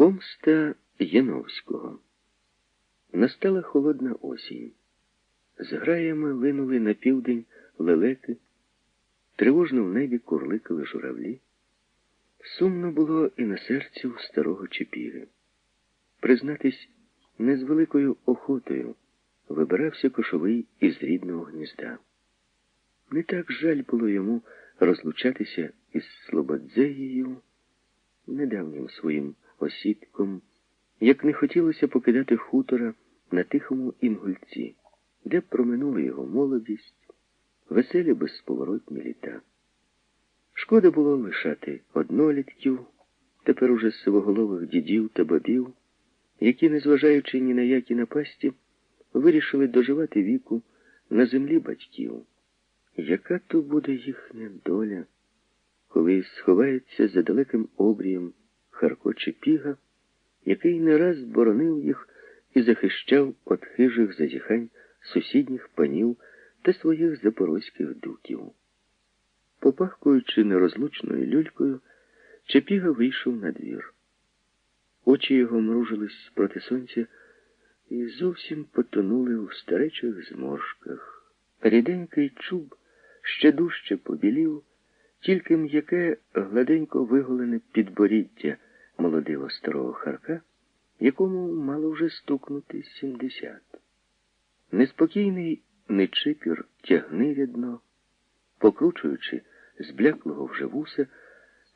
Помста Яновського. Настала холодна осінь. З граями линули на південь лелеки, тривожно в небі курликали журавлі. Сумно було і на серці у старого Чепіги. Признатись, не з великою охотою вибирався кошовий із рідного гнізда. Не так жаль було йому розлучатися із Слободзеєю, недавнім своїм осідком, як не хотілося покидати хутора на тихому інгульці, де проминула його молодість, веселі безповоротні літа. Шкода було лишати однолітків, тепер уже сивоголових дідів та бабів, які, незважаючи ні на які напасті, вирішили доживати віку на землі батьків. Яка то буде їхня доля, коли сховається за далеким обрієм Харко Чепіга, який не раз боронив їх і захищав від хижих зазіхань сусідніх панів та своїх запорозьких дуків. Попахкуючи нерозлучною люлькою, Чепіга вийшов на двір. Очі його мружились проти сонця і зовсім потонули у старечих зморшках. Ріденький чуб ще дужче побілів, тільки м'яке гладенько виголене підборіддя молодого старого харка, якому мало вже стукнути сімдесят. Неспокійний нечипір тягнирядно, покручуючи збляклого вже вуса,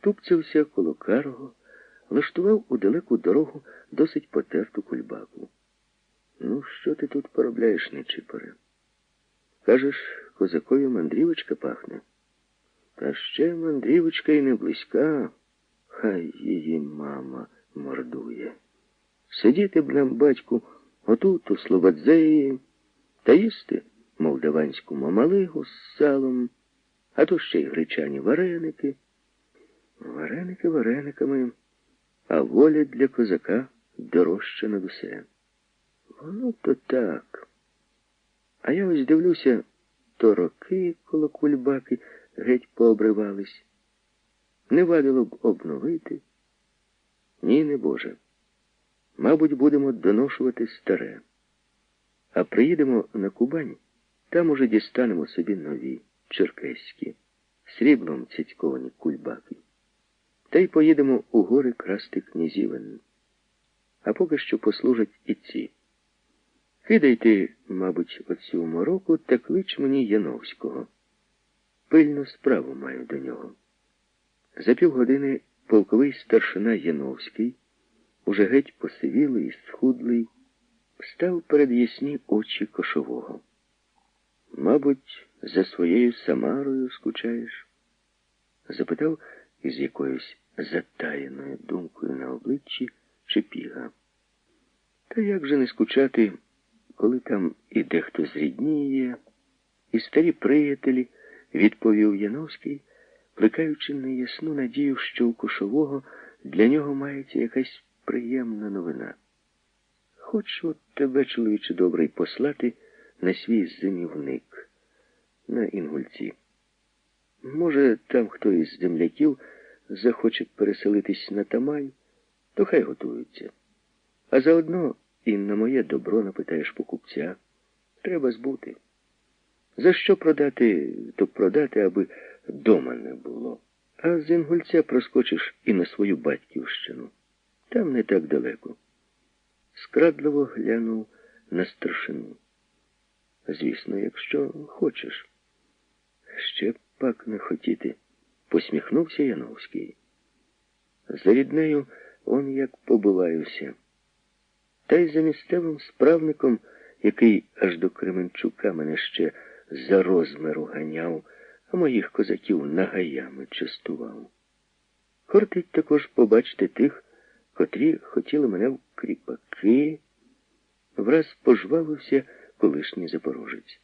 тупцявся коло карого, влаштував у далеку дорогу досить потерту кульбаку. Ну, що ти тут поробляєш, нечипоре? Кажеш, козакою мандрівочка пахне. Та ще мандрівочка і не близька, хай її мама мордує. Сидіти б нам, батьку, отут, у Слободзеї, та їсти молдаванську мамалигу з салом, а то ще й гречані вареники. Вареники варениками, а воля для козака дорожча над усе. Воно то так. А я ось дивлюся, то роки коло кульбаки геть пообривались. Не вадило б обновити. Ні, не Боже. Мабуть, будемо доношувати старе. А приїдемо на Кубань, там уже дістанемо собі нові, черкеські, сріблом цяцьковані кульбаки. Та й поїдемо у гори красти князівен. А поки що послужать і ці. Кидайте, мабуть, оцю мороку та клич мені Яновського. Пильну справу маю до нього. За півгодини полковий старшина Яновський, уже геть посивілий, і схудлий, став перед ясні очі кошового. Мабуть, за своєю Самарою скучаєш? запитав із якоюсь затаєною думкою на обличчі Чепіга. Та як же не скучати, коли там і дехто зрідніє, і старі приятелі, відповів Яновський, плекаючи неясну надію, що у кошового для нього мається якась приємна новина. Хочу от тебе, чоловіче добрий, послати на свій зимівник на Інгульці. Може, там хто із земляків захоче переселитись на Тамань, то хай готуються. А заодно і на моє добро напитаєш покупця. Треба збути. За що продати, то продати, аби дома не було. А з Інгульця проскочиш і на свою батьківщину. Там не так далеко. Скрадливо глянув на старшину. Звісно, якщо хочеш. Ще пак не хотіти, посміхнувся Яновський. За ріднею он як побиваюся. Та й за місцевим справником, який аж до Кременчука мене ще за розміру ганяв, моїх козаків нагаями частував. Кортить також побачити тих, котрі хотіли мене в кріпаки, враз пожвавився колишній запорожець.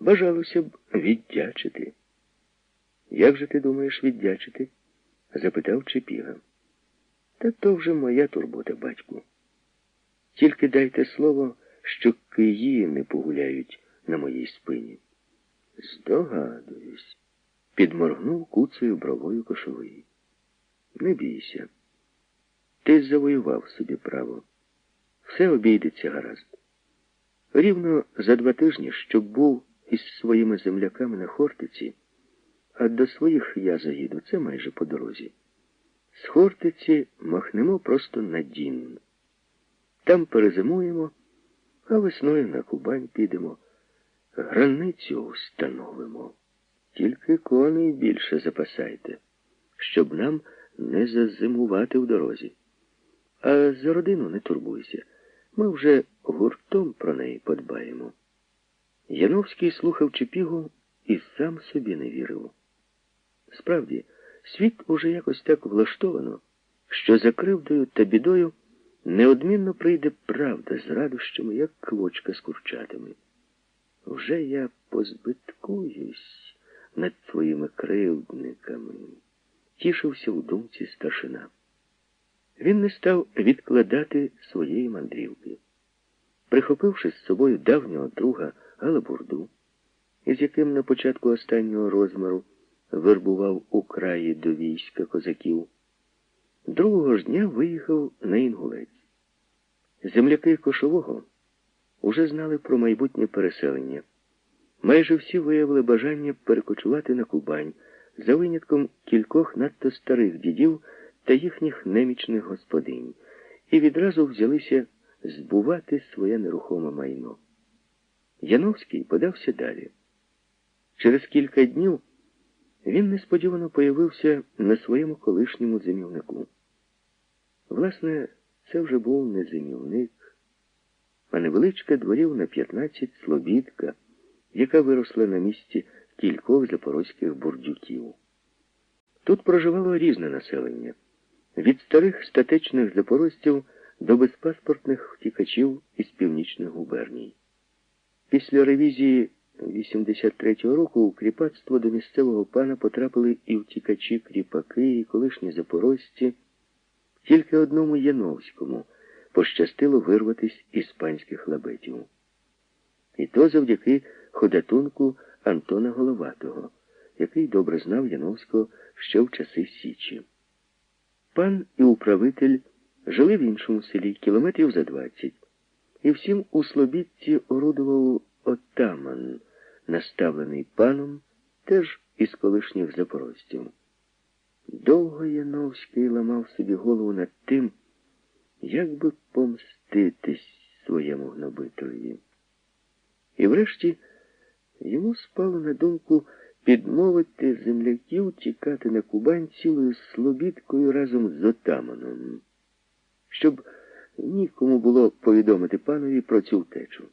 Бажалося б віддячити. Як же ти думаєш віддячити? запитав Чепіга. Та то вже моя турбота, батьку. Тільки дайте слово, що киї не погуляють на моїй спині. Здогадуюсь, підморгнув куцею бровою кошовий. Не бійся. Ти завоював собі право. Все обійдеться гаразд. Рівно за два тижні, щоб був із своїми земляками на Хортиці, а до своїх я заїду, це майже по дорозі. З Хортиці махнемо просто на Дін. Там перезимуємо, а весною на Кубань підемо. Границю встановимо. Тільки коней більше запасайте, щоб нам не зазимувати в дорозі. А за родину не турбуйся. Ми вже гуртом про неї подбаємо. Яновський слухав Чепігу і сам собі не вірив. Справді, світ уже якось так влаштовано, що за кривдою та бідою неодмінно прийде правда з радощами, як квочка з курчатами. Вже я позбиткуюсь над твоїми кривдниками, тішився у думці старшина. Він не став відкладати своєї мандрівки. Прихопивши з собою давнього друга Галабурду, із яким на початку останнього розміру вербував у краї до війська козаків, другого ж дня виїхав на Інгулець. Земляки Кошового уже знали про майбутнє переселення. Майже всі виявили бажання перекочувати на Кубань за винятком кількох надто старих дідів та їхніх немічних господинь, і відразу взялися збувати своє нерухоме майно. Яновський подався далі. Через кілька днів він несподівано появився на своєму колишньому зимівнику. Власне, це вже був не зимівник, а невеличка дворів на 15 слобідка, яка виросла на місці кількох запорозьких бурдюків. Тут проживало різне населення від старих статечних запорожців до безпаспортних втікачів із північних губерній. Після ревізії 83-го року у кріпацтво до місцевого пана потрапили і втікачі кріпаки, і колишні запорожці. Тільки одному Яновському пощастило вирватися із панських лабетів. І то завдяки ходатунку Антона Головатого, який добре знав Яновського ще в часи Січі. Пан і управитель жили в іншому селі кілометрів за двадцять, і всім у Слобідці орудував отаман, наставлений паном, теж із колишніх запорожців. Довго Яновський ламав собі голову над тим, як би помститись своєму гнобителеві. І врешті йому спало на думку підмовити земляків тікати на Кубань цілою слобідкою разом з отаманом, щоб нікому було повідомити панові про цю втечу.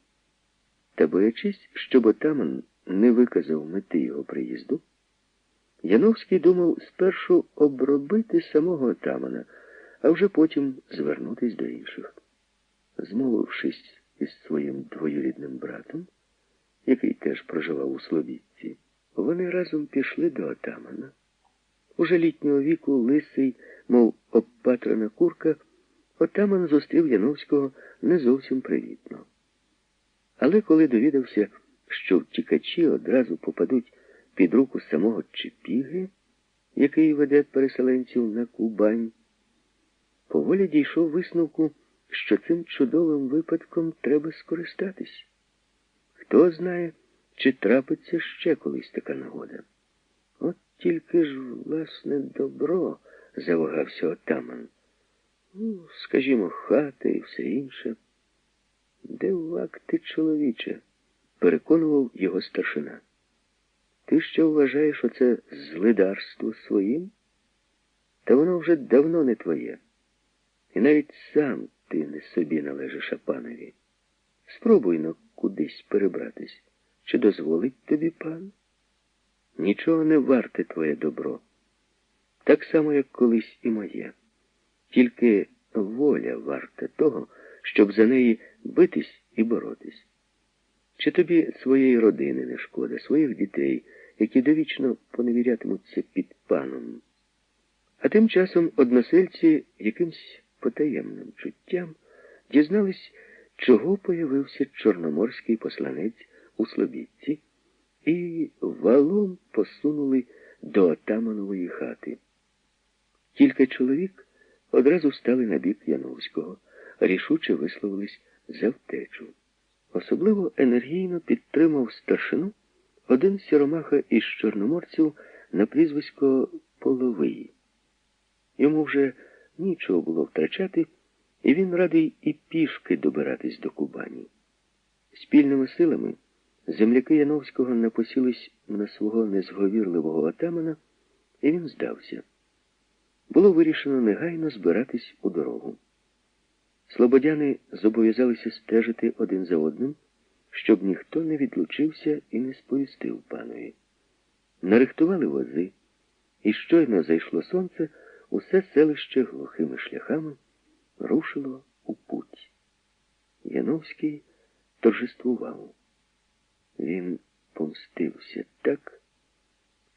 Та боячись, щоб отаман не виказав мети його приїзду, Яновський думав спершу обробити самого отамана, а вже потім звернутись до інших. Змовившись із своїм двоюрідним братом, який теж проживав у Слобідці, вони разом пішли до отамана. Уже літнього віку лисий, мов обпатрана курка, отаман зустрів Яновського не зовсім привітно. Але коли довідався, що втікачі одразу попадуть під руку самого Чепіги, який веде переселенців на Кубань, поволі дійшов висновку, що цим чудовим випадком треба скористатись. Хто знає, чи трапиться ще колись така нагода. От тільки ж, власне, добро, завагався отаман. Ну, скажімо, хати і все інше. Де вак ти, чоловіче? переконував його старшина. Ти що вважаєш оце злидарство своїм? Та воно вже давно не твоє. І навіть сам ти не собі належиш а панові. Спробуй но кудись перебратись. Чи дозволить тобі пан? Нічого не варте твоє добро. Так само, як колись і моє. Тільки воля варта того, щоб за неї битись і боротись. Чи тобі своєї родини не шкода, своїх дітей, які довічно поневірятимуться під паном? А тим часом односельці якимсь потаємним чуттям дізнались, чого появився чорноморський посланець у Слобідці, і валом посунули до отаманової хати. Кілька чоловік одразу стали на бік Яновського, рішуче висловились за втечу. Особливо енергійно підтримав старшину один сіромаха із чорноморців на прізвисько Половий. Йому вже нічого було втрачати, і він радий і пішки добиратись до Кубані. Спільними силами земляки Яновського напосілись на свого незговірливого отамана, і він здався. Було вирішено негайно збиратись у дорогу. Слободяни зобов'язалися стежити один за одним, щоб ніхто не відлучився і не сповістив панові. Нарихтували вози, і щойно зайшло сонце, усе селище глухими шляхами рушило у путь. Яновський торжествував. Він помстився так,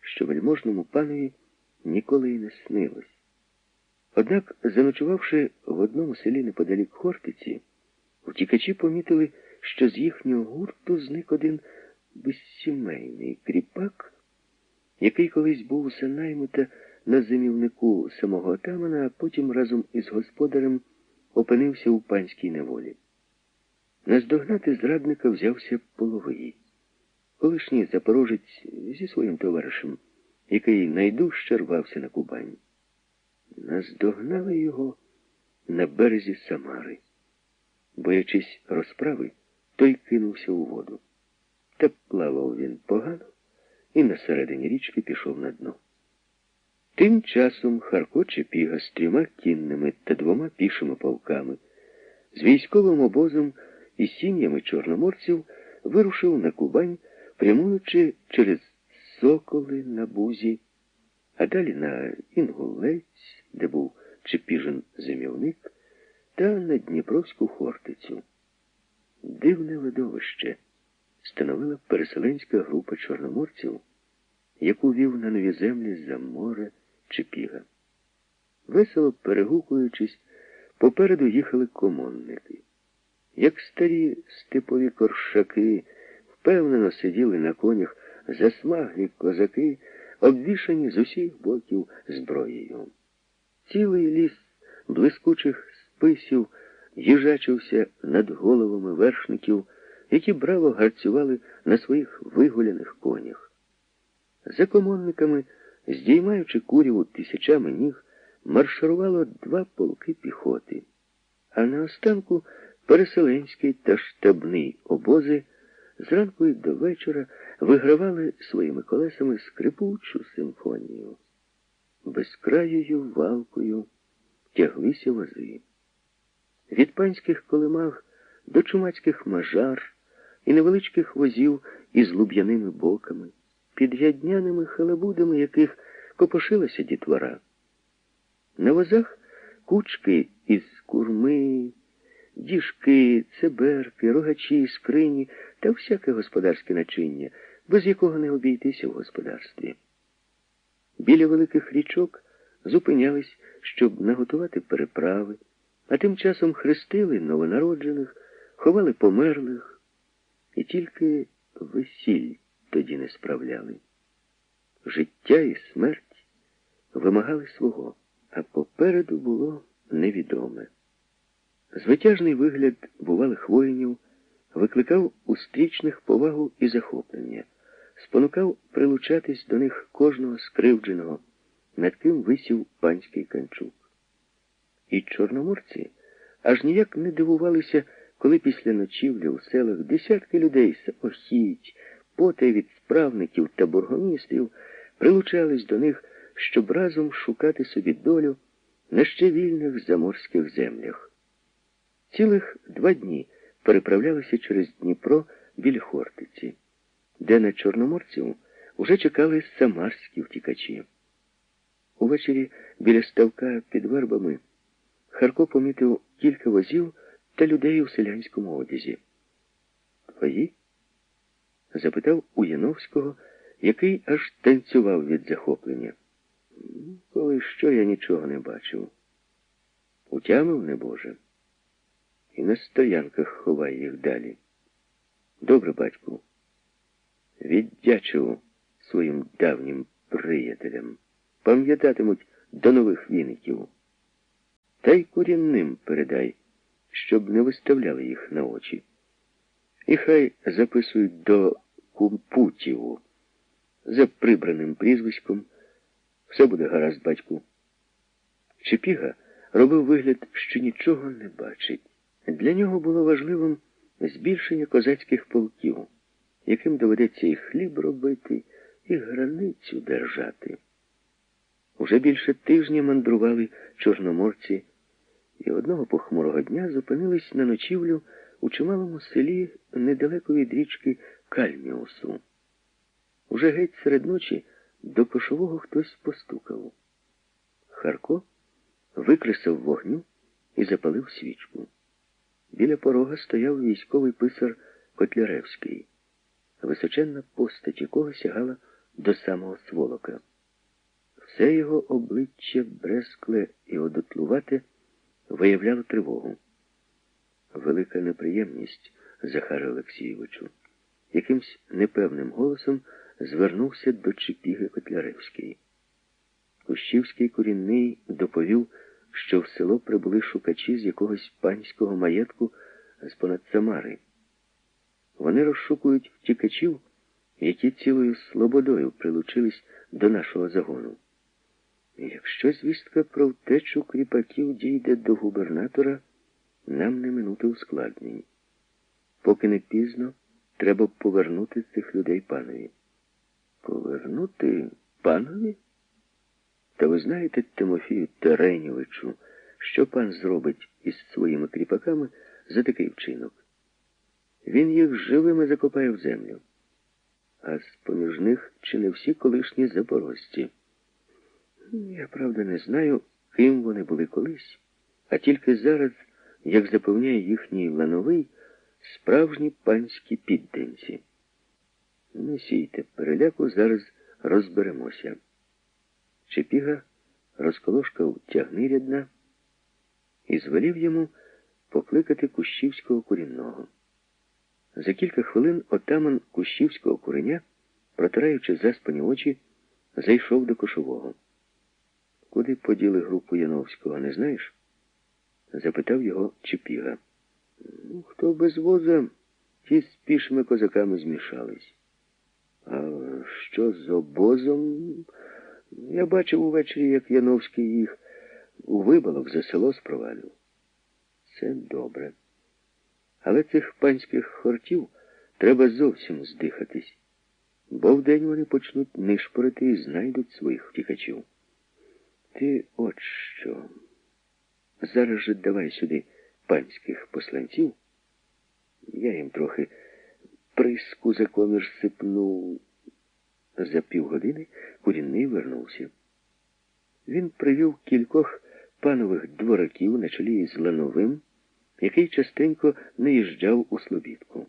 що вельможному панові ніколи й не снилось. Однак, заночувавши в одному селі неподалік Хортиці, утікачі помітили, що з їхнього гурту зник один безсімейний кріпак, який колись був у Санаймита на зимівнику самого отамана, а потім разом із господарем опинився у панській неволі. Наздогнати зрадника взявся половий. Колишній запорожець зі своїм товаришем, який найдужче рвався на Кубань. Наздогнали його на березі Самари. Боячись розправи, той кинувся у воду. Та плавав він погано і на середині річки пішов на дно. Тим часом Харко Чепіга з трьома кінними та двома пішими полками, з військовим обозом і сім'ями чорноморців вирушив на Кубань, прямуючи через соколи на бузі, а далі на Інгулець, де був Чепіжин зимівник, та на Дніпровську Хортицю. Дивне видовище становила переселенська група чорноморців, яку вів на нові землі за море Чепіга. Весело перегукуючись, попереду їхали комонники. Як старі степові коршаки впевнено сиділи на конях засмаглі козаки, обвішані з усіх боків зброєю. Цілий ліс блискучих списів їжачився над головами вершників, які браво гарцювали на своїх вигуляних конях. За комонниками, здіймаючи куряву тисячами ніг, марширувало два полки піхоти, а на останку переселенський та штабний обози зранку і до вечора вигравали своїми колесами скрипучу симфонію. Безкраєю валкою тяглися вози. Від панських колемаг до чумацьких мажар і невеличких возів із луб'яними боками, під ядняними халабудами яких копошилася дітвора. На возах кучки із курми, діжки, цеберки, рогачі, скрині та всяке господарське начиння, без якого не обійтися в господарстві. Біля великих річок зупинялись, щоб наготувати переправи, а тим часом хрестили новонароджених, ховали померлих, і тільки весіль тоді не справляли. Життя і смерть вимагали свого, а попереду було невідоме. Звитяжний вигляд бувалих воїнів викликав у стрічних повагу і захоплення, спонукав прилучатись до них кожного скривдженого, над ким висів панський канчук. І чорноморці аж ніяк не дивувалися, коли після ночівлі у селах десятки людей самохідь, потай від справників та бургомістрів прилучались до них, щоб разом шукати собі долю на ще вільних заморських землях. Цілих два дні переправлялися через Дніпро біля Хортиці, де на чорноморців уже чекали самарські втікачі. Увечері біля ставка під вербами Харко помітив кілька возів та людей у селянському одязі. Твої? Запитав у Яновського, який аж танцював від захоплення. Коли що я нічого не бачив. Утямив небоже і на стоянках ховай їх далі. Добре, батьку, віддячив своїм давнім приятелям. Пам'ятатимуть до нових віників. Та й курінним передай, щоб не виставляли їх на очі. І хай записують до Кумпутіву за прибраним прізвиськом. Все буде гаразд, батьку. Чепіга робив вигляд, що нічого не бачить. Для нього було важливим збільшення козацьких полків, яким доведеться і хліб робити, і границю держати. Уже більше тижня мандрували чорноморці і одного похмурого дня зупинились на ночівлю у чималому селі недалеко від річки Кальміусу. Уже геть серед ночі до кошового хтось постукав. Харко викресав вогню і запалив свічку. Біля порога стояв військовий писар Котляревський. Височенна постать якого сягала до самого сволока. Все його обличчя брескле і одотлувате виявляло тривогу. Велика неприємність, Захаре Олексійовичу, якимсь непевним голосом звернувся до Чепіги Котляревський. Кущівський корінний доповів, що в село прибули шукачі з якогось панського маєтку з понад Самари. Вони розшукують втікачів, які цілою слободою прилучились до нашого загону. Якщо звістка про втечу кріпаків дійде до губернатора, нам не минути ускладнень. Поки не пізно, треба повернути цих людей панові. Повернути панові? Та ви знаєте, Тимофію Тереньовичу, що пан зробить із своїми кріпаками за такий вчинок? Він їх живими закопає в землю. А з-поміж них чи не всі колишні запорожці. Я, правда, не знаю, ким вони були колись, а тільки зараз, як запевняє їхній лановий, справжні панські підданці. Не сійте переляку, зараз розберемося. Чепіга розколошкав тягни рядна і звелів йому покликати Кущівського курінного. За кілька хвилин отаман Кущівського куреня, протираючи заспані очі, зайшов до кошового. Куди поділи групу Яновського, не знаєш? Запитав його Чепіга. Ну, хто без воза, ті з пішими козаками змішались. А що з обозом? Я бачив увечері, як Яновський їх у вибалок за село спровалював. Це добре. Але цих панських хортів треба зовсім здихатись, бо вдень вони почнуть нишпорити і знайдуть своїх втікачів. Ти от що. Зараз же давай сюди панських посланців. Я їм трохи приску за комір сипнув. За півгодини курінний вернувся. Він привів кількох панових двораків на чолі з Лановим, який частенько не їжджав у Слобідку.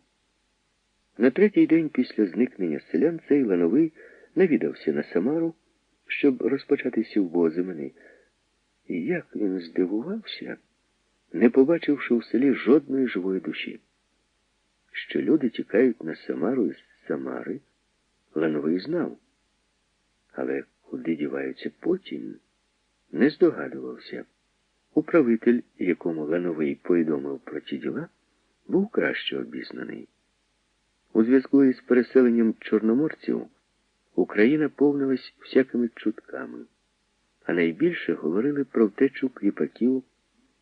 На третій день після зникнення селян цей Лановий навідався на Самару, щоб розпочати сівбо зимини. Як він здивувався, не побачивши в селі жодної живої душі. Що люди тікають на Самару із Самари, Лановий знав. Але куди діваються потім, не здогадувався. Управитель, якому Лановий повідомив про ті діла, був краще обізнаний. У зв'язку із переселенням чорноморців Україна повнилась всякими чутками, а найбільше говорили про втечу кріпаків,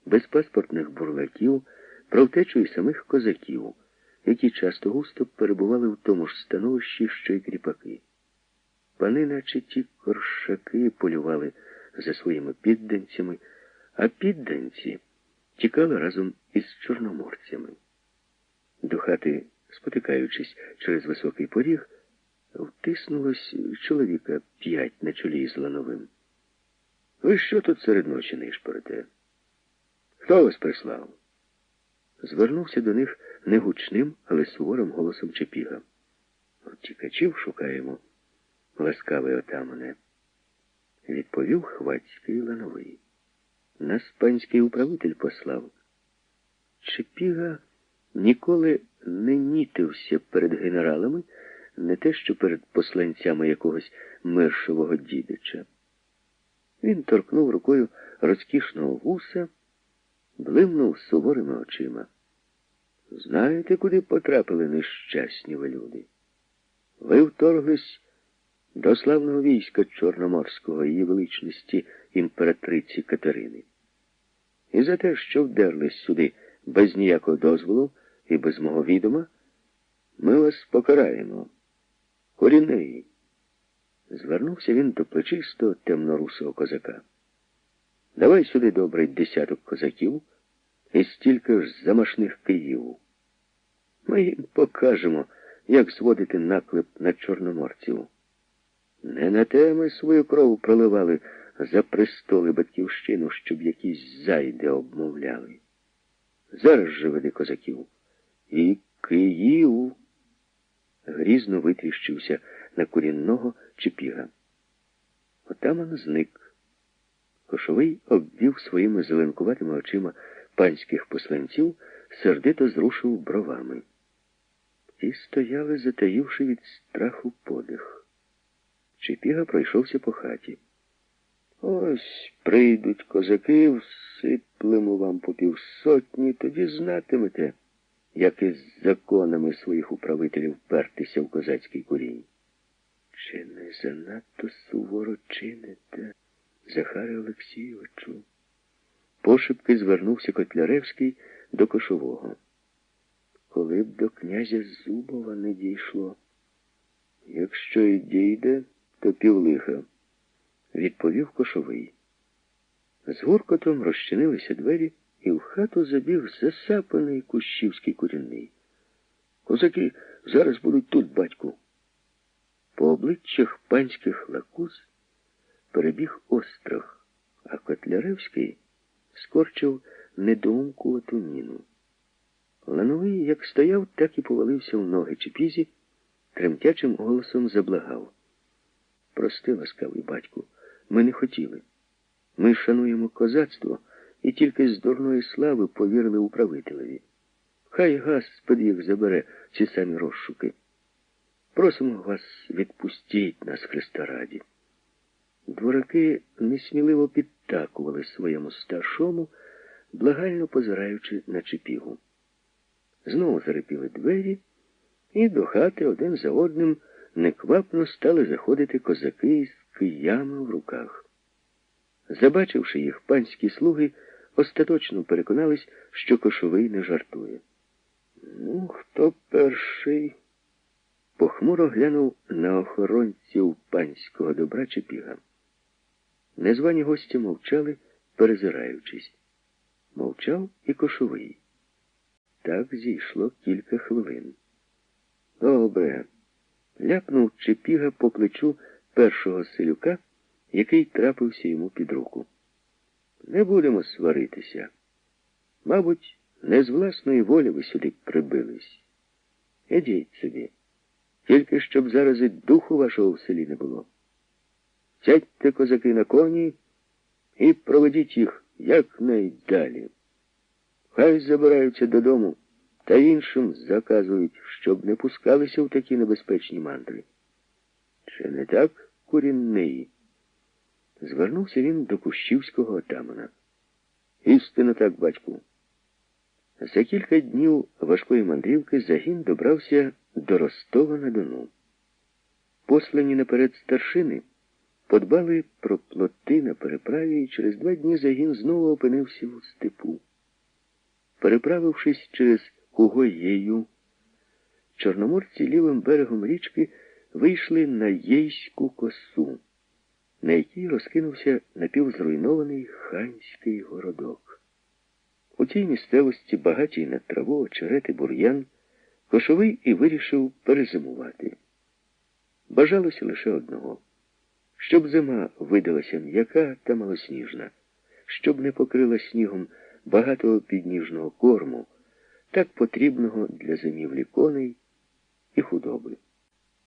безпаспортних бурлаків, про втечу і самих козаків, які часто густо перебували в тому ж становищі, що й кріпаки. Пани, наче ті коршаки, полювали за своїми підданцями, а підданці тікали разом із чорноморцями. До хати, спотикаючись через високий поріг, втиснулось чоловіка п'ять на чолі з лановим. Ви що тут серед ночі нишпорите? Хто вас прислав? Звернувся до них негучним, але суворим голосом Чепіга. Тікачів шукаємо, ласкавий отамане. Відповів хвацький лановий. Нас панський управитель послав. Чепіга ніколи не нітився перед генералами, не те, що перед посланцями якогось миршового дідича. Він торкнув рукою розкішного вуса. блимнув суворими очима. Знаєте, куди потрапили нещасні ви люди? Ви вторглись до славного війська Чорноморського її величності імператриці Катерини. І за те, що вдерлись сюди без ніякого дозволу і без мого відома, ми вас покараємо. Корінний. Звернувся він до плечистого темнорусого козака. Давай сюди добрий десяток козаків і стільки ж замашних київ. Ми їм покажемо, як зводити наклеп на чорноморців. Не на те ми свою кров проливали за престоли батьківщину, щоб якісь зайди обмовляли. Зараз же веди козаків. І Київ. Грізно витріщився на курінного чепіга. Отаман зник. Кошовий обвів своїми зеленкуватими очима панських посланців, сердито зрушив бровами. Ті стояли, затаївши від страху подих. Чепіга пройшовся по хаті. Ось прийдуть козаки, всиплемо вам по півсотні, тоді знатимете, як із законами своїх управителів пертися в козацький курінь. Чи не занадто суворо чините, Захаре Олексійовичу? Пошепки звернувся Котляревський до кошового. Коли б до князя Зубова не дійшло. Якщо й дійде, то півлиха, відповів кошовий. З гуркотом розчинилися двері, і в хату забіг засапаний кущівський курінний. Козаки зараз будуть тут, батьку. По обличчях панських лакуз перебіг острах, а Котляревський скорчив недоумкувату міну. Лановий як стояв, так і повалився в ноги Чепізі, тремтячим голосом заблагав. Прости, ласкавий батьку, ми не хотіли. Ми шануємо козацтво і тільки з дурної слави повірили управителеві. Хай Господь їх забере ці самі розшуки. Просимо вас відпустіть нас, Христа раді. Двораки несміливо підтакували своєму старшому, благально позираючи на чепігу. Знову зарипіли двері, і до хати один за одним неквапно стали заходити козаки з киями в руках. Забачивши їх, панські слуги остаточно переконались, що кошовий не жартує. Ну, хто перший? Похмуро глянув на охоронців панського добра Чепіга. Незвані гості мовчали, перезираючись. Мовчав і кошовий. Так зійшло кілька хвилин. Добре. Ляпнув Чепіга по плечу першого селюка, який трапився йому під руку. Не будемо сваритися. Мабуть, не з власної волі ви сюди прибились. Ідіть собі. Тільки щоб зараз і духу вашого в селі не було. Сядьте, козаки, на коні і проведіть їх якнайдалі. Хай забираються додому та іншим заказують, щоб не пускалися в такі небезпечні мандри. Чи не так, курінний? Звернувся він до Кущівського отамана. Істинно так, батьку. За кілька днів важкої мандрівки загін добрався до Ростова на Дону. Послані наперед старшини подбали про плоти на переправі, і через два дні загін знову опинився в степу. Переправившись через Кугоєю, чорноморці лівим берегом річки вийшли на Єйську косу, на якій розкинувся напівзруйнований ханський городок. У цій місцевості, багатій на траву, очерети, бур'ян, кошовий і вирішив перезимувати. Бажалося лише одного щоб зима видалася м'яка та малосніжна, щоб не покрила снігом багатого підніжного корму, так потрібного для зимівлі коней і худоби.